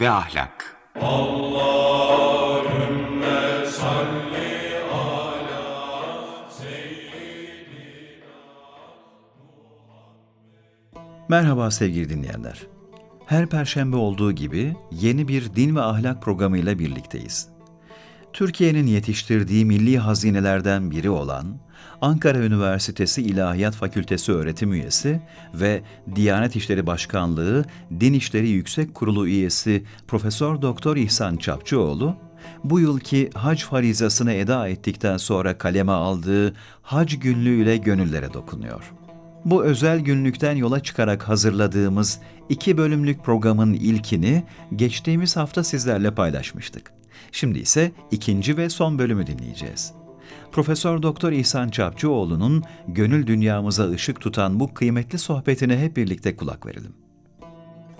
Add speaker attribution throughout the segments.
Speaker 1: Ve Ahlak
Speaker 2: Merhaba sevgili dinleyenler. Her perşembe olduğu gibi yeni bir din ve ahlak programıyla birlikteyiz. Türkiye'nin yetiştirdiği milli hazinelerden biri olan Ankara Üniversitesi İlahiyat Fakültesi öğretim üyesi ve Diyanet İşleri Başkanlığı Din İşleri Yüksek Kurulu üyesi Profesör Doktor İhsan Çapçıoğlu bu yılki hac farizasını eda ettikten sonra kaleme aldığı hac günlüğüyle gönüllere dokunuyor. Bu özel günlükten yola çıkarak hazırladığımız iki bölümlük programın ilkini geçtiğimiz hafta sizlerle paylaşmıştık. Şimdi ise ikinci ve son bölümü dinleyeceğiz. Profesör Doktor İhsan Çapçıoğlu'nun gönül dünyamıza ışık tutan bu kıymetli sohbetine hep birlikte kulak verelim.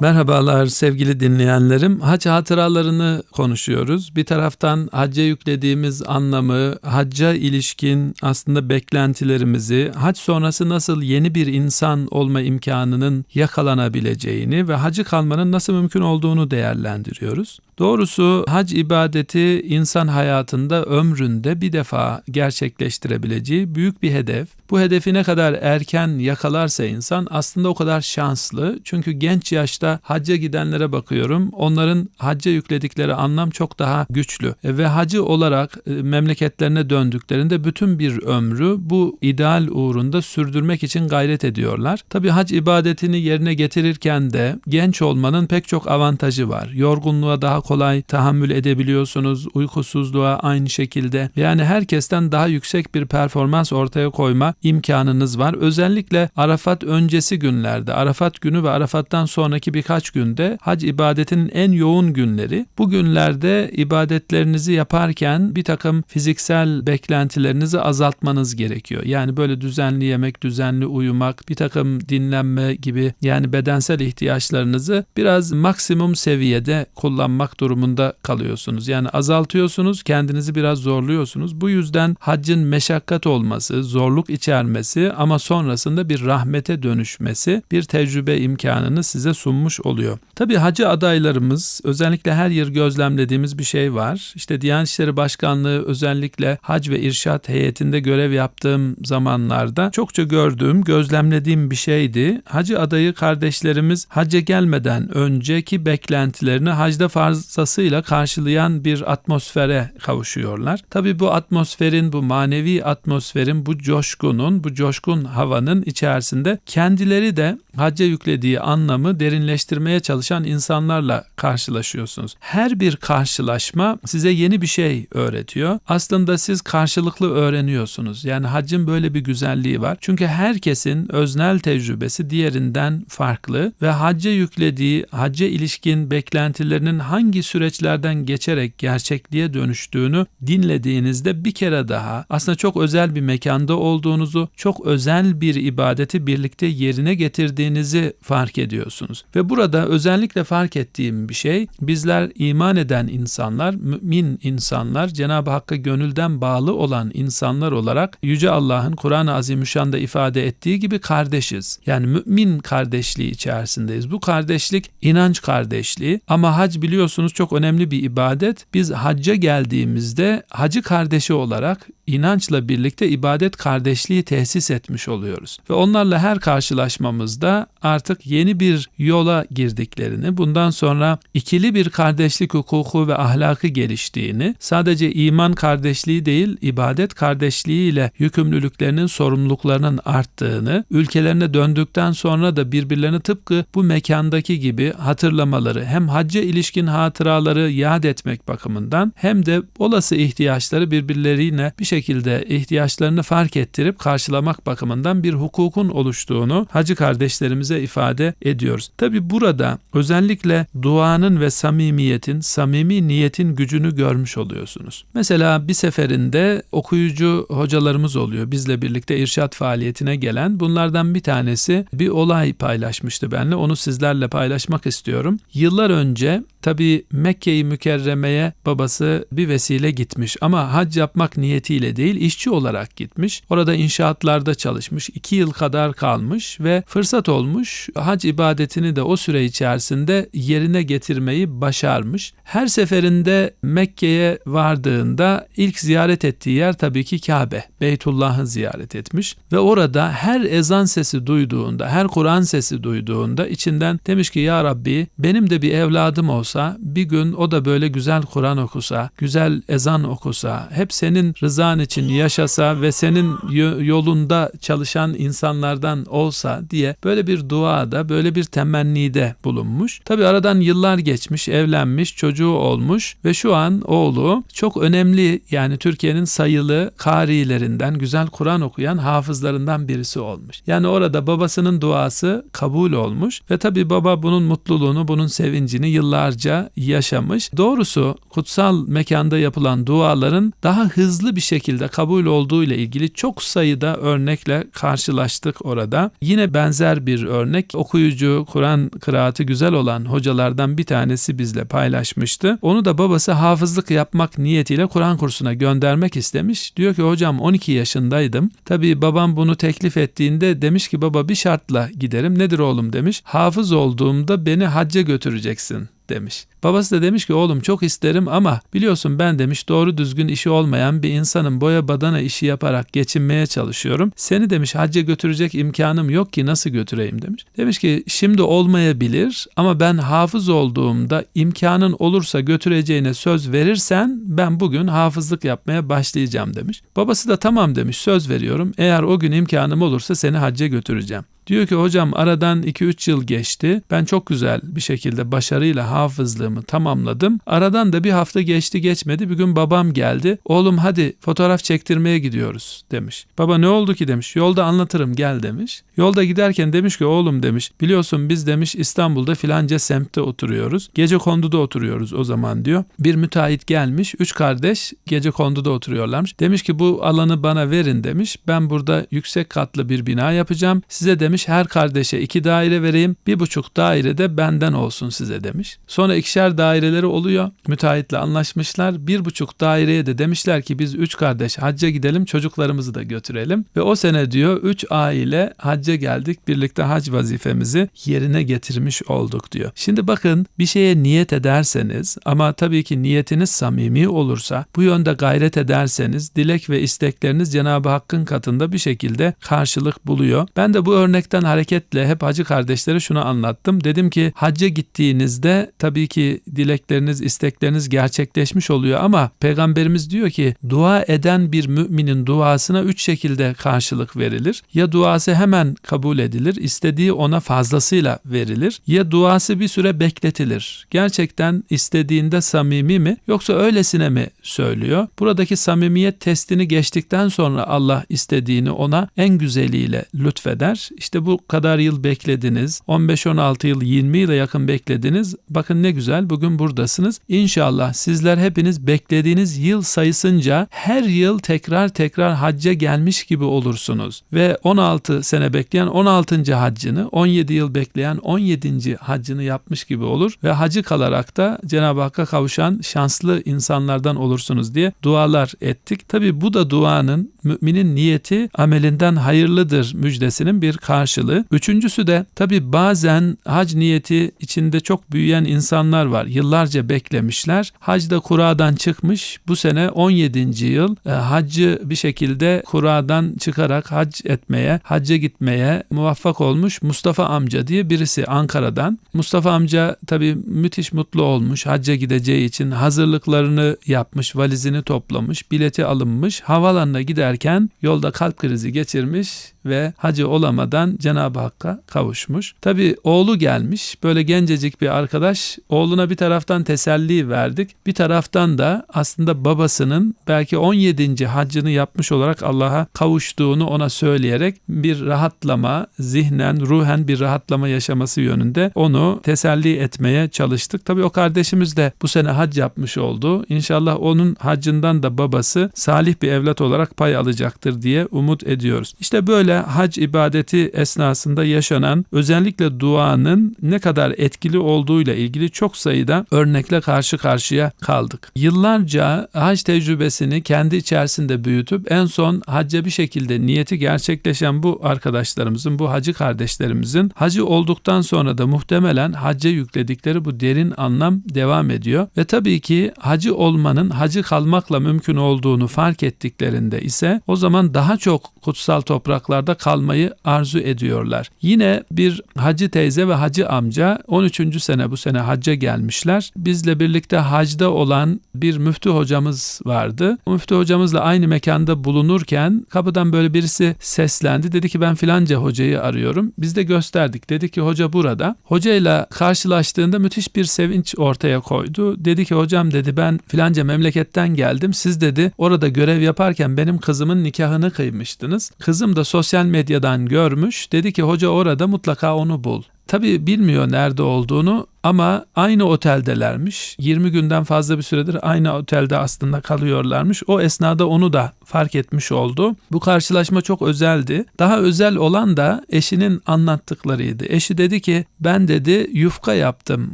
Speaker 3: Merhabalar sevgili dinleyenlerim. Hac hatıralarını konuşuyoruz. Bir taraftan hacca yüklediğimiz anlamı, hacca ilişkin aslında beklentilerimizi, hac sonrası nasıl yeni bir insan olma imkanının yakalanabileceğini ve hacı kalmanın nasıl mümkün olduğunu değerlendiriyoruz. Doğrusu hac ibadeti insan hayatında ömründe bir defa gerçekleştirebileceği büyük bir hedef. Bu hedefi ne kadar erken yakalarsa insan aslında o kadar şanslı. Çünkü genç yaşta hacca gidenlere bakıyorum. Onların hacca yükledikleri anlam çok daha güçlü. E, ve hacı olarak e, memleketlerine döndüklerinde bütün bir ömrü bu ideal uğrunda sürdürmek için gayret ediyorlar. Tabi hac ibadetini yerine getirirken de genç olmanın pek çok avantajı var. Yorgunluğa daha kolay tahammül edebiliyorsunuz. Uykusuzluğa aynı şekilde. Yani herkesten daha yüksek bir performans ortaya koyma imkanınız var. Özellikle Arafat öncesi günlerde, Arafat günü ve Arafat'tan sonraki birkaç günde hac ibadetinin en yoğun günleri. Bu günlerde ibadetlerinizi yaparken bir takım fiziksel beklentilerinizi azaltmanız gerekiyor. Yani böyle düzenli yemek, düzenli uyumak, bir takım dinlenme gibi yani bedensel ihtiyaçlarınızı biraz maksimum seviyede kullanmak durumunda kalıyorsunuz. Yani azaltıyorsunuz, kendinizi biraz zorluyorsunuz. Bu yüzden haccın meşakkat olması, zorluk içermesi ama sonrasında bir rahmete dönüşmesi bir tecrübe imkanını size sunmuş oluyor. Tabi hacı adaylarımız özellikle her yıl gözlemlediğimiz bir şey var. İşte Diyanet İşleri Başkanlığı özellikle hac ve irşat heyetinde görev yaptığım zamanlarda çokça gördüğüm, gözlemlediğim bir şeydi. Hacı adayı kardeşlerimiz hacca gelmeden önceki beklentilerini hacda fazlasıyla karşılayan bir atmosfere kavuşuyorlar. Tabi bu atmosferin, bu manevi atmosferin, bu coşkunun, bu coşkun havanın içerisinde kendileri de hacca yüklediği anlamı derinleştirmeye çalışan insanlarla karşılaşıyorsunuz. Her bir karşılaşma size yeni bir şey öğretiyor. Aslında siz karşılıklı öğreniyorsunuz. Yani haccın böyle bir güzelliği var. Çünkü herkesin öznel tecrübesi diğerinden farklı ve hacca yüklediği, hacca ilişkin beklentilerinin hangi süreçlerden geçerek gerçekliğe dönüştüğünü dinlediğinizde bir kere daha aslında çok özel bir mekanda olduğunuzu, çok özel bir ibadeti birlikte yerine getirdiğinizi fark ediyorsunuz. Ve burada özellikle fark ettiğim bir şey bizler iman eden insanlar, mümin insanlar, Cenab-ı Hakk'a gönülden bağlı olan insanlar olarak Yüce Allah'ın Kur'an-ı Azimüşşan'da ifade ettiği gibi kardeşiz. Yani mümin kardeşliği içerisindeyiz. Bu kardeşlik inanç kardeşliği ama hac biliyorsunuz çok önemli bir ibadet. Biz hacca geldiğimizde hacı kardeşi olarak inançla birlikte ibadet kardeşliği tesis etmiş oluyoruz. Ve onlarla her karşılaşmamızda artık yeni bir yola girdiklerini, bundan sonra ikili bir kardeşlik hukuku ve ahlakı geliştiğini, sadece iman kardeşliği değil, ibadet kardeşliği ile yükümlülüklerinin, sorumluluklarının arttığını, ülkelerine döndükten sonra da birbirlerini tıpkı bu mekandaki gibi hatırlamaları, hem hacca ilişkin hatıraları yad etmek bakımından hem de olası ihtiyaçları birbirlerine bir şekilde ihtiyaçlarını fark ettirip karşılamak bakımından bir hukukun oluştuğunu hacı kardeşlerimize ifade ediyoruz. Tabi burada özellikle duanın ve samimiyetin, samimi niyetin gücünü görmüş oluyorsunuz. Mesela bir seferinde okuyucu hocalarımız oluyor bizle birlikte irşat faaliyetine gelen. Bunlardan bir tanesi bir olay paylaşmıştı benimle. Onu sizlerle paylaşmak istiyorum. Yıllar önce tabii Mekke-i Mükerreme'ye babası bir vesile gitmiş ama hac yapmak niyetiyle değil işçi olarak gitmiş. Orada inşaatlarda çalışmış. iki yıl kadar kalmış ve fırsat olmuş hac ibadetini de o süre içerisinde yerine getirmeyi başarmış. Her seferinde Mekke'ye vardığında ilk ziyaret ettiği yer tabii ki Kabe. Beytullah'ı ziyaret etmiş ve orada her ezan sesi duyduğunda, her Kur'an sesi duyduğunda içinden demiş ki ya Rabbi benim de bir evladım olsa bir gün o da böyle güzel Kur'an okusa, güzel ezan okusa, hep senin rızan için yaşasa ve senin yo- yolunda çalışan insanlardan olsa diye böyle bir duada, böyle bir temennide bulunmuş. Tabi aradan yıllar geçmiş, evlenmiş, çocuğu olmuş ve şu an oğlu çok önemli yani Türkiye'nin sayılı karilerinden, güzel Kur'an okuyan hafızlarından birisi olmuş. Yani orada babasının duası kabul olmuş ve tabi baba bunun mutluluğunu, bunun sevincini yıllarca yaşamış. Doğrusu kutsal mekanda yapılan duaların daha hızlı bir şekilde kabul olduğu ile ilgili çok sayıda örnekle karşılaştık orada. Yine benzer bir örnek okuyucu, Kur'an kıraatı güzel olan hocalardan bir tanesi bizle paylaşmıştı. Onu da babası hafızlık yapmak niyetiyle Kur'an kursuna göndermek istemiş. Diyor ki hocam 12 yaşındaydım. Tabii babam bunu teklif ettiğinde demiş ki baba bir şartla giderim. Nedir oğlum demiş. Hafız olduğumda beni hacca götüreceksin demiş. Babası da demiş ki oğlum çok isterim ama biliyorsun ben demiş doğru düzgün işi olmayan bir insanın boya badana işi yaparak geçinmeye çalışıyorum. Seni demiş hacca götürecek imkanım yok ki nasıl götüreyim demiş. Demiş ki şimdi olmayabilir ama ben hafız olduğumda imkanın olursa götüreceğine söz verirsen ben bugün hafızlık yapmaya başlayacağım demiş. Babası da tamam demiş söz veriyorum eğer o gün imkanım olursa seni hacca götüreceğim. Diyor ki hocam aradan 2-3 yıl geçti. Ben çok güzel bir şekilde başarıyla hafızlığımı tamamladım. Aradan da bir hafta geçti geçmedi. Bir gün babam geldi. Oğlum hadi fotoğraf çektirmeye gidiyoruz demiş. Baba ne oldu ki demiş. Yolda anlatırım gel demiş. Yolda giderken demiş ki oğlum demiş. Biliyorsun biz demiş İstanbul'da filanca semtte oturuyoruz. Gece konduda oturuyoruz o zaman diyor. Bir müteahhit gelmiş. Üç kardeş gece konduda oturuyorlarmış. Demiş ki bu alanı bana verin demiş. Ben burada yüksek katlı bir bina yapacağım. Size demiş her kardeşe iki daire vereyim. Bir buçuk daire de benden olsun size demiş. Sonra ikişer daireleri oluyor. Müteahhitle anlaşmışlar. Bir buçuk daireye de demişler ki biz üç kardeş hacca gidelim çocuklarımızı da götürelim. Ve o sene diyor üç aile hacca geldik. Birlikte hac vazifemizi yerine getirmiş olduk diyor. Şimdi bakın bir şeye niyet ederseniz ama tabii ki niyetiniz samimi olursa bu yönde gayret ederseniz dilek ve istekleriniz Cenab-ı Hakk'ın katında bir şekilde karşılık buluyor. Ben de bu örnekten hareketle hep hacı kardeşlere şunu anlattım. Dedim ki hacca gittiğinizde tabii ki dilekleriniz, istekleriniz gerçekleşmiş oluyor ama peygamberimiz diyor ki dua eden bir müminin duasına üç şekilde karşılık verilir. Ya duası hemen kabul edilir, istediği ona fazlasıyla verilir. Ya duası bir süre bekletilir. Gerçekten istediğinde samimi mi yoksa öylesine mi söylüyor? Buradaki samimiyet testini geçtikten sonra Allah istediğini ona en güzeliyle lütfeder. İşte bu kadar yıl beklediniz. 15-16 yıl 20 yıla yakın beklediniz. Bakın ne güzel bugün buradasınız. İnşallah sizler hepiniz beklediğiniz yıl sayısınca her yıl tekrar tekrar hacca gelmiş gibi olursunuz. Ve 16 sene bekleyen 16. haccını, 17 yıl bekleyen 17. haccını yapmış gibi olur ve hacı kalarak da Cenab-ı Hakk'a kavuşan şanslı insanlardan olursunuz diye dualar ettik. Tabi bu da duanın müminin niyeti amelinden hayırlıdır müjdesinin bir karşılığı. Üçüncüsü de tabi bazen hac niyeti içinde çok büyüyen insanlar var. Yıllarca beklemişler. Hacda kuradan çıkmış. Bu sene 17. yıl e, haccı bir şekilde kuradan çıkarak hac etmeye, hacca gitmeye muvaffak olmuş Mustafa amca diye birisi Ankara'dan. Mustafa amca tabi müthiş mutlu olmuş. Hacca gideceği için hazırlıklarını yapmış, valizini toplamış, bileti alınmış. Havalanına giderken yolda kalp krizi geçirmiş ve hacı olamadan Cenab-ı Hakk'a kavuşmuş. Tabi oğlu gelmiş böyle gencecik bir arkadaş oğluna bir taraftan teselli verdik bir taraftan da aslında babasının belki 17. haccını yapmış olarak Allah'a kavuştuğunu ona söyleyerek bir rahatlama zihnen ruhen bir rahatlama yaşaması yönünde onu teselli etmeye çalıştık. Tabi o kardeşimiz de bu sene hac yapmış oldu. İnşallah onun haccından da babası salih bir evlat olarak pay alacak kalacaktır diye umut ediyoruz. İşte böyle hac ibadeti esnasında yaşanan özellikle duanın ne kadar etkili olduğuyla ilgili çok sayıda örnekle karşı karşıya kaldık. Yıllarca hac tecrübesini kendi içerisinde büyütüp en son hacca bir şekilde niyeti gerçekleşen bu arkadaşlarımızın, bu hacı kardeşlerimizin hacı olduktan sonra da muhtemelen hacca yükledikleri bu derin anlam devam ediyor. Ve tabii ki hacı olmanın hacı kalmakla mümkün olduğunu fark ettiklerinde ise o zaman daha çok kutsal topraklarda kalmayı arzu ediyorlar. Yine bir hacı teyze ve hacı amca 13. sene bu sene hacca gelmişler. Bizle birlikte hacda olan bir müftü hocamız vardı. O müftü hocamızla aynı mekanda bulunurken kapıdan böyle birisi seslendi. Dedi ki ben filanca hocayı arıyorum. Biz de gösterdik. Dedi ki hoca burada. Hocayla karşılaştığında müthiş bir sevinç ortaya koydu. Dedi ki hocam dedi ben filanca memleketten geldim. Siz dedi orada görev yaparken benim kızımın nikahını kıymıştınız. Kızım da sosyal medyadan görmüş. Dedi ki hoca orada mutlaka onu bul. Tabii bilmiyor nerede olduğunu ama aynı oteldelermiş. 20 günden fazla bir süredir aynı otelde aslında kalıyorlarmış. O esnada onu da fark etmiş oldu. Bu karşılaşma çok özeldi. Daha özel olan da eşinin anlattıklarıydı. Eşi dedi ki ben dedi yufka yaptım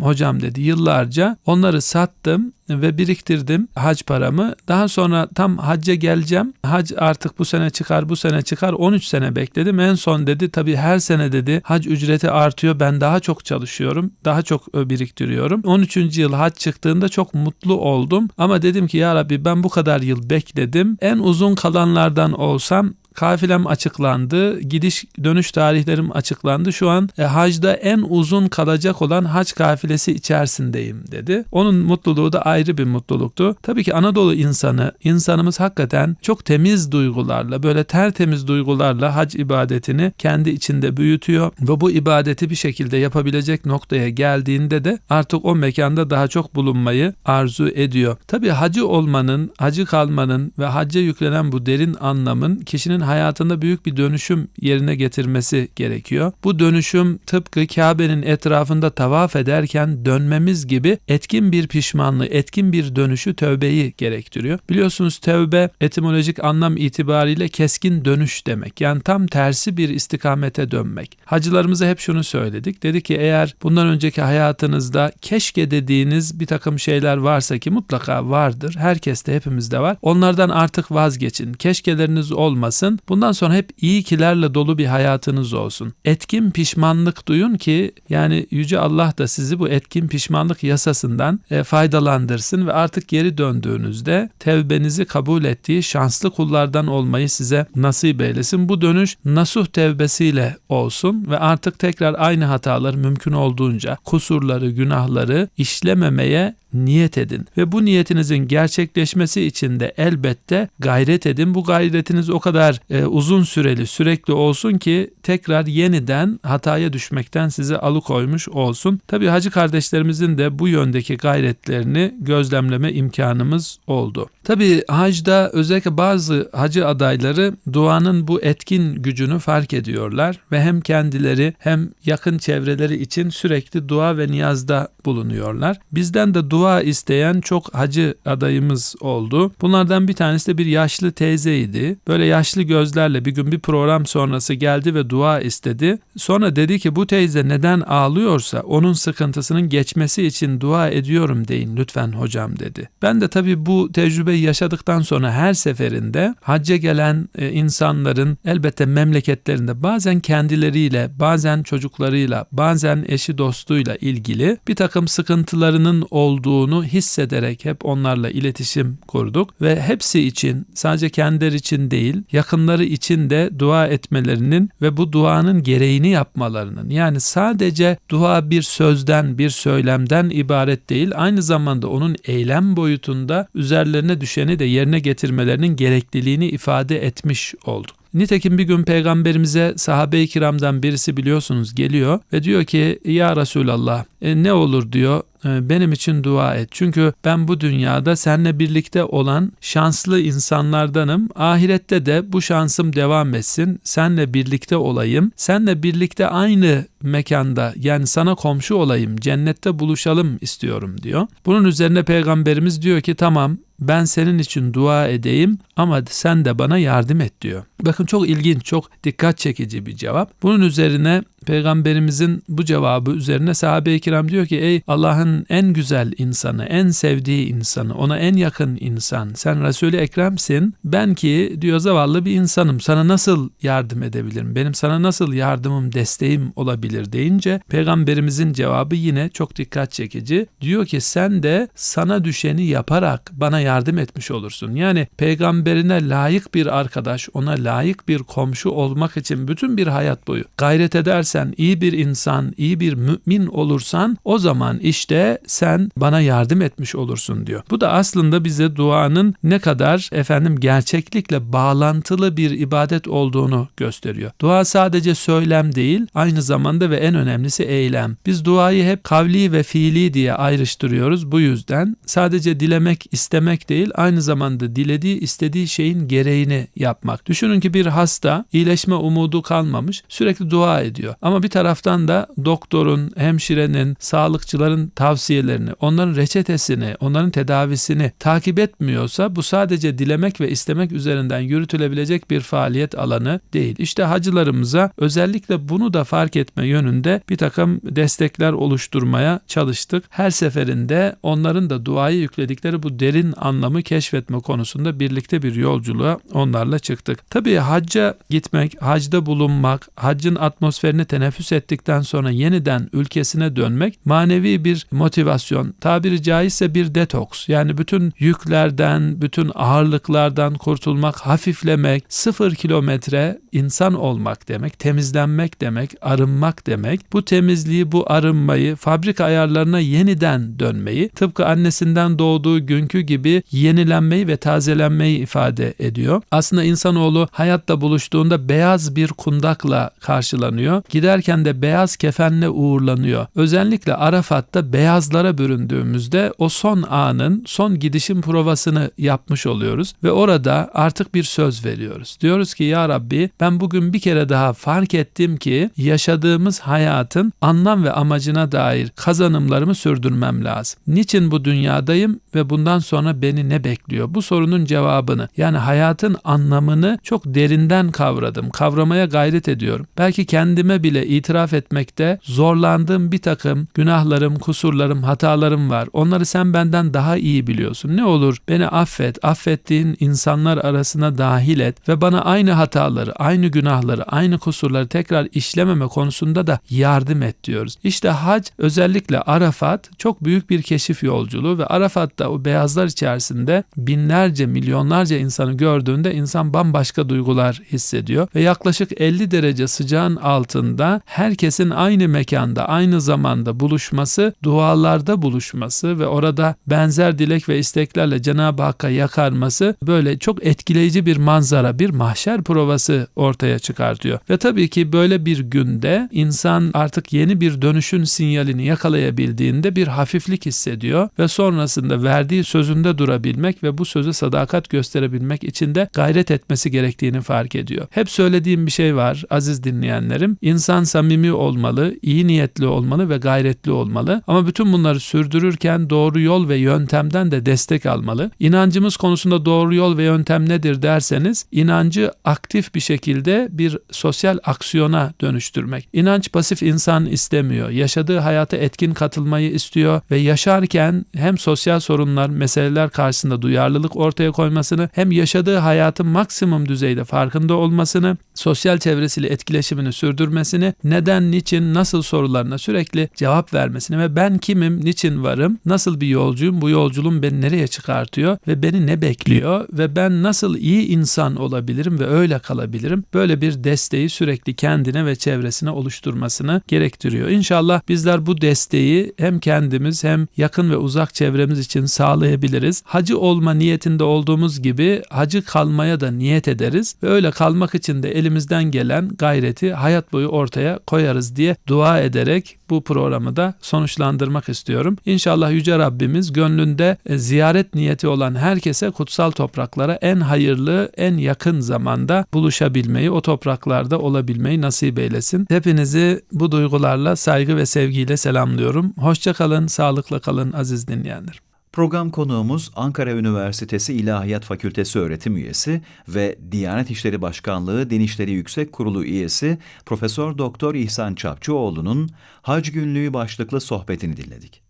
Speaker 3: hocam dedi yıllarca. Onları sattım ve biriktirdim hac paramı. Daha sonra tam hacca geleceğim. Hac artık bu sene çıkar bu sene çıkar 13 sene bekledim. En son dedi tabii her sene dedi hac ücreti artıyor. Ben daha çok çalışıyorum. Daha çok biriktiriyorum. 13. yıl hac çıktığında çok mutlu oldum. Ama dedim ki ya Rabbi ben bu kadar yıl bekledim. En uzun kalanlardan olsam Kafilem açıklandı. Gidiş dönüş tarihlerim açıklandı. Şu an e, hacda en uzun kalacak olan hac kafilesi içerisindeyim dedi. Onun mutluluğu da ayrı bir mutluluktu. Tabii ki Anadolu insanı, insanımız hakikaten çok temiz duygularla, böyle tertemiz duygularla hac ibadetini kendi içinde büyütüyor ve bu ibadeti bir şekilde yapabilecek noktaya geldiğinde de artık o mekanda daha çok bulunmayı arzu ediyor. Tabii hacı olmanın, hacı kalmanın ve hacca yüklenen bu derin anlamın kişinin hayatında büyük bir dönüşüm yerine getirmesi gerekiyor. Bu dönüşüm tıpkı Kabe'nin etrafında tavaf ederken dönmemiz gibi etkin bir pişmanlığı, etkin bir dönüşü tövbeyi gerektiriyor. Biliyorsunuz tövbe etimolojik anlam itibariyle keskin dönüş demek. Yani tam tersi bir istikamete dönmek. Hacılarımıza hep şunu söyledik. Dedi ki eğer bundan önceki hayatınızda keşke dediğiniz bir takım şeyler varsa ki mutlaka vardır. Herkeste hepimizde var. Onlardan artık vazgeçin. Keşkeleriniz olmasın olmasın. Bundan sonra hep iyi kilerle dolu bir hayatınız olsun. Etkin pişmanlık duyun ki yani Yüce Allah da sizi bu etkin pişmanlık yasasından e, faydalandırsın ve artık geri döndüğünüzde tevbenizi kabul ettiği şanslı kullardan olmayı size nasip eylesin. Bu dönüş nasuh tevbesiyle olsun ve artık tekrar aynı hataları mümkün olduğunca kusurları, günahları işlememeye niyet edin ve bu niyetinizin gerçekleşmesi için de elbette gayret edin. Bu gayretiniz o kadar e, uzun süreli, sürekli olsun ki tekrar yeniden hataya düşmekten sizi alıkoymuş olsun. Tabi hacı kardeşlerimizin de bu yöndeki gayretlerini gözlemleme imkanımız oldu. Tabi hacda özellikle bazı hacı adayları duanın bu etkin gücünü fark ediyorlar ve hem kendileri hem yakın çevreleri için sürekli dua ve niyazda bulunuyorlar. Bizden de dua isteyen çok hacı adayımız oldu. Bunlardan bir tanesi de bir yaşlı teyzeydi. Böyle yaşlı gözlerle bir gün bir program sonrası geldi ve dua istedi. Sonra dedi ki bu teyze neden ağlıyorsa onun sıkıntısının geçmesi için dua ediyorum deyin lütfen hocam dedi. Ben de tabii bu tecrübeyi yaşadıktan sonra her seferinde hacca gelen e, insanların elbette memleketlerinde bazen kendileriyle, bazen çocuklarıyla, bazen eşi dostuyla ilgili bir takım sıkıntılarının olduğunu hissederek hep onlarla iletişim kurduk ve hepsi için sadece kendileri için değil yakınları için de dua etmelerinin ve bu duanın gereğini yapmalarının. Yani sadece dua bir sözden bir söylemden ibaret değil aynı zamanda onun eylem boyutunda üzerlerine düşeni de yerine getirmelerinin gerekliliğini ifade etmiş olduk. Nitekim bir gün peygamberimize sahabe-i kiramdan birisi biliyorsunuz geliyor ve diyor ki ya Resulallah e, ne olur? diyor benim için dua et. Çünkü ben bu dünyada seninle birlikte olan şanslı insanlardanım. Ahirette de bu şansım devam etsin. Senle birlikte olayım. Senle birlikte aynı mekanda yani sana komşu olayım, cennette buluşalım istiyorum diyor. Bunun üzerine peygamberimiz diyor ki tamam ben senin için dua edeyim ama sen de bana yardım et diyor. Bakın çok ilginç, çok dikkat çekici bir cevap. Bunun üzerine Peygamberimizin bu cevabı üzerine sahabe-i kiram diyor ki ey Allah'ın en güzel insanı, en sevdiği insanı, ona en yakın insan. Sen Resul-i Ekrem'sin. Ben ki diyor zavallı bir insanım. Sana nasıl yardım edebilirim? Benim sana nasıl yardımım, desteğim olabilir deyince peygamberimizin cevabı yine çok dikkat çekici. Diyor ki sen de sana düşeni yaparak bana yardım etmiş olursun. Yani peygamberine layık bir arkadaş, ona layık bir komşu olmak için bütün bir hayat boyu gayret edersen, iyi bir insan, iyi bir mümin olursan o zaman işte sen bana yardım etmiş olursun diyor. Bu da aslında bize duanın ne kadar efendim gerçeklikle bağlantılı bir ibadet olduğunu gösteriyor. Dua sadece söylem değil, aynı zamanda ve en önemlisi eylem. Biz duayı hep kavli ve fiili diye ayrıştırıyoruz. Bu yüzden sadece dilemek, istemek değil, aynı zamanda dilediği, istediği şeyin gereğini yapmak. Düşünün ki bir hasta iyileşme umudu kalmamış, sürekli dua ediyor. Ama bir taraftan da doktorun, hemşirenin, sağlıkçıların tavsiyelerini, onların reçetesini, onların tedavisini takip etmiyorsa bu sadece dilemek ve istemek üzerinden yürütülebilecek bir faaliyet alanı değil. İşte hacılarımıza özellikle bunu da fark etme yönünde bir takım destekler oluşturmaya çalıştık. Her seferinde onların da duayı yükledikleri bu derin anlamı keşfetme konusunda birlikte bir yolculuğa onlarla çıktık. Tabii hacca gitmek, hacda bulunmak, haccın atmosferini teneffüs ettikten sonra yeniden ülkesine dönmek manevi bir motivasyon. Tabiri caizse bir detoks. Yani bütün yüklerden, bütün ağırlıklardan kurtulmak, hafiflemek, sıfır kilometre insan olmak demek, temizlenmek demek, arınmak demek. Bu temizliği, bu arınmayı, fabrika ayarlarına yeniden dönmeyi, tıpkı annesinden doğduğu günkü gibi yenilenmeyi ve tazelenmeyi ifade ediyor. Aslında insanoğlu hayatta buluştuğunda beyaz bir kundakla karşılanıyor. Giderken de beyaz kefenle uğurlanıyor. Özellikle Arafat'ta beyazlara büründüğümüzde o son anın, son gidişin provasını yapmış oluyoruz ve orada artık bir söz veriyoruz. Diyoruz ki ya Rabbi ben bugün bir kere daha fark ettim ki yaşadığımız hayatın anlam ve amacına dair kazanımlarımı sürdürmem lazım. Niçin bu dünyadayım ve bundan sonra beni ne bekliyor? Bu sorunun cevabını yani hayatın anlamını çok derinden kavradım. Kavramaya gayret ediyorum. Belki kendime bile itiraf etmekte zorlandığım bir takım günahlarım, kusurlarım, hatalarım var. Onları sen benden daha iyi biliyorsun. Ne olur beni affet, affettiğin insanlar arasına dahil et ve bana aynı hataları, aynı günahları, aynı kusurları tekrar işlememe konusunda da yardım et diyoruz. İşte hac özellikle Arafat çok büyük bir keşif yolculuğu ve Arafat'ta o beyazlar içerisinde binlerce, milyonlarca insanı gördüğünde insan bambaşka duygular hissediyor ve yaklaşık 50 derece sıcağın altında herkesin aynı mekanda, aynı zamanda buluşması, dualarda buluşması ve orada benzer dilek ve isteklerle Cenab-ı Hakk'a yakarması böyle çok etkileyici bir manzara, bir mahşer provası ortaya çıkartıyor. Ve tabii ki böyle bir günde insan artık yeni bir dönüşün sinyalini yakalayabildiğinde bir hafiflik hissediyor ve sonrasında verdiği sözünde durabilmek ve bu söze sadakat gösterebilmek için de gayret etmesi gerektiğini fark ediyor. Hep söylediğim bir şey var aziz dinleyenlerim. İnsan samimi olmalı, iyi niyetli olmalı ve gayretli olmalı. Ama bütün bunları sürdürürken doğru yol ve yöntemden de destek almalı. İnancımız konusunda doğru yol ve yöntem nedir derseniz inancı aktif bir şekilde bir sosyal aksiyona dönüştürmek. İnanç pasif insan istemiyor. Yaşadığı hayata etkin katılmayı istiyor ve yaşarken hem sosyal sorunlar, meseleler karşısında duyarlılık ortaya koymasını hem yaşadığı hayatın maksimum düzeyde farkında olmasını, sosyal çevresiyle etkileşimini sürdürmesini, neden, niçin, nasıl sorularına sürekli cevap vermesini ve ben kimim, niçin varım, nasıl bir yolcuyum, bu yolculuğum beni nereye çıkartıyor ve beni ne bekliyor ve ben nasıl iyi insan olabilirim ve öyle kalabilirim. Böyle bir desteği sürekli kendine ve çevresine oluşturmasını gerektiriyor. İnşallah bizler bu desteği hem kendimiz hem yakın ve uzak çevremiz için sağlayabiliriz. Hacı olma niyetinde olduğumuz gibi hacı kalmaya da niyet ederiz ve öyle kalmak için de elimizden gelen gayreti hayat boyu ortaya koyarız diye dua ederek bu programı da sonuçlandırmak ulaştırmak istiyorum. İnşallah Yüce Rabbimiz gönlünde e, ziyaret niyeti olan herkese kutsal topraklara en hayırlı, en yakın zamanda buluşabilmeyi, o topraklarda olabilmeyi nasip eylesin. Hepinizi bu duygularla, saygı ve sevgiyle selamlıyorum. Hoşça kalın, sağlıkla kalın aziz dinleyenler.
Speaker 2: Program konuğumuz Ankara Üniversitesi İlahiyat Fakültesi öğretim üyesi ve Diyanet İşleri Başkanlığı Din Yüksek Kurulu üyesi Profesör Doktor İhsan Çapçıoğlu'nun Hac Günlüğü başlıklı sohbetini dinledik.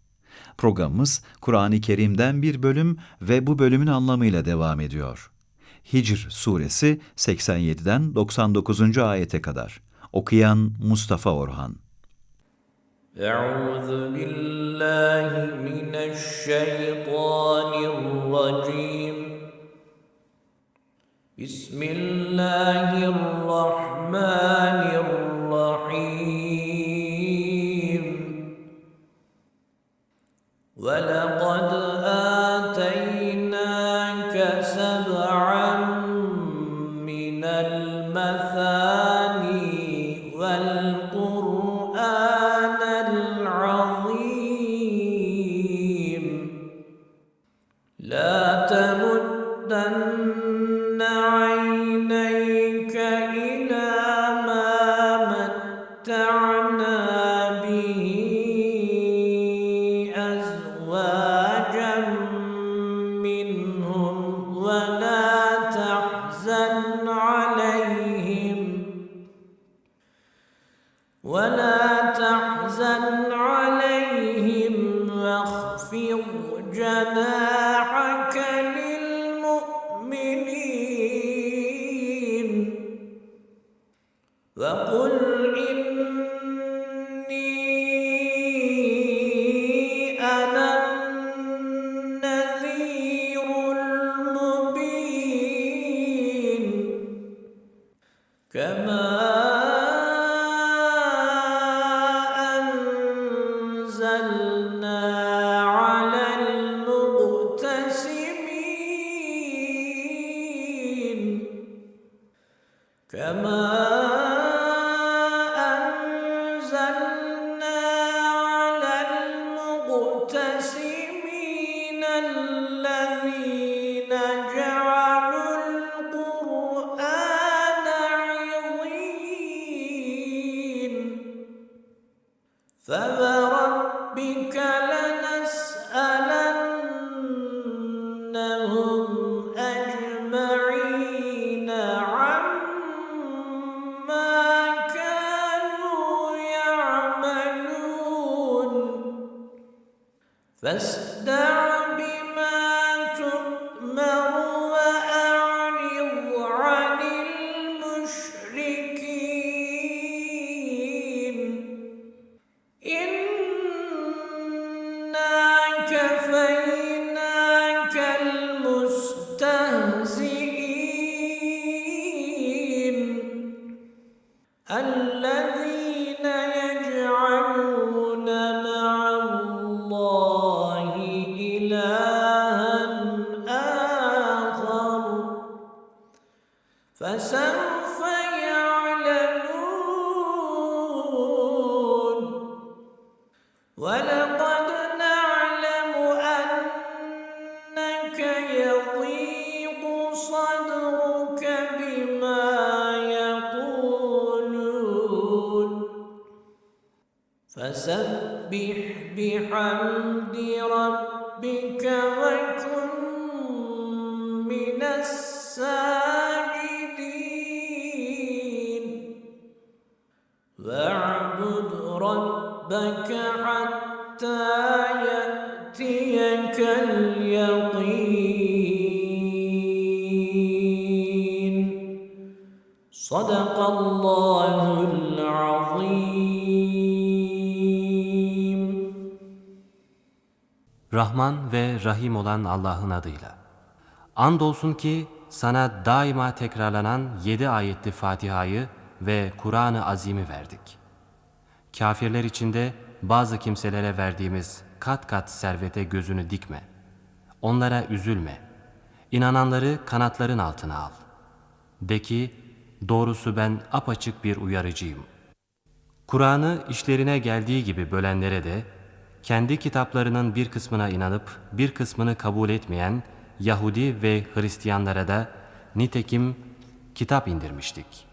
Speaker 2: Programımız Kur'an-ı Kerim'den bir bölüm ve bu bölümün anlamıyla devam ediyor. Hicr suresi 87'den 99. ayete kadar. Okuyan Mustafa Orhan.
Speaker 1: أعوذ بالله من الشيطان الرجيم. بسم الله الرحمن الرحيم. ولقد آتيناك وقل إن فما صدق الله العظيم
Speaker 4: Rahman ve Rahim olan Allah'ın adıyla. Andolsun ki sana daima tekrarlanan yedi ayetli Fatiha'yı ve Kur'an-ı Azim'i verdik. Kafirler içinde bazı kimselere verdiğimiz kat kat servete gözünü dikme. Onlara üzülme. İnananları kanatların altına al. De ki, doğrusu ben apaçık bir uyarıcıyım. Kur'an'ı işlerine geldiği gibi bölenlere de, kendi kitaplarının bir kısmına inanıp bir kısmını kabul etmeyen Yahudi ve Hristiyanlara da nitekim kitap indirmiştik.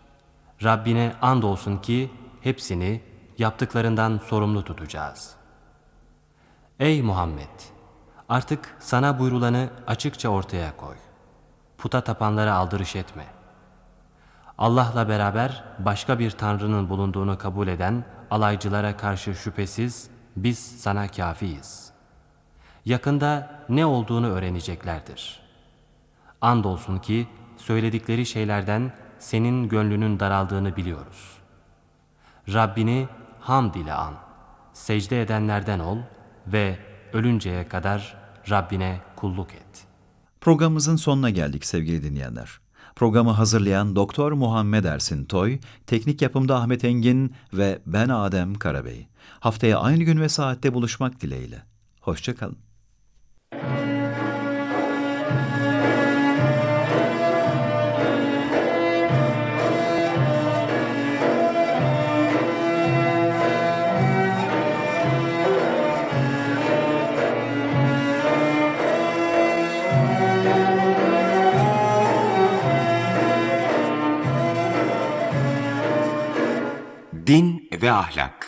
Speaker 4: Rabbine andolsun ki hepsini yaptıklarından sorumlu tutacağız. Ey Muhammed! Artık sana buyrulanı açıkça ortaya koy. Puta tapanlara aldırış etme. Allah'la beraber başka bir tanrının bulunduğunu kabul eden alaycılara karşı şüphesiz biz sana kafiyiz. Yakında ne olduğunu öğreneceklerdir. Andolsun ki söyledikleri şeylerden senin gönlünün daraldığını biliyoruz. Rabbini hamd ile an, secde edenlerden ol ve ölünceye kadar Rabbine kulluk et.
Speaker 2: Programımızın sonuna geldik sevgili dinleyenler. Programı hazırlayan Doktor Muhammed Ersin Toy, teknik yapımda Ahmet Engin ve ben Adem Karabey. Haftaya aynı gün ve saatte buluşmak dileğiyle. Hoşçakalın.
Speaker 5: Ve ahlak.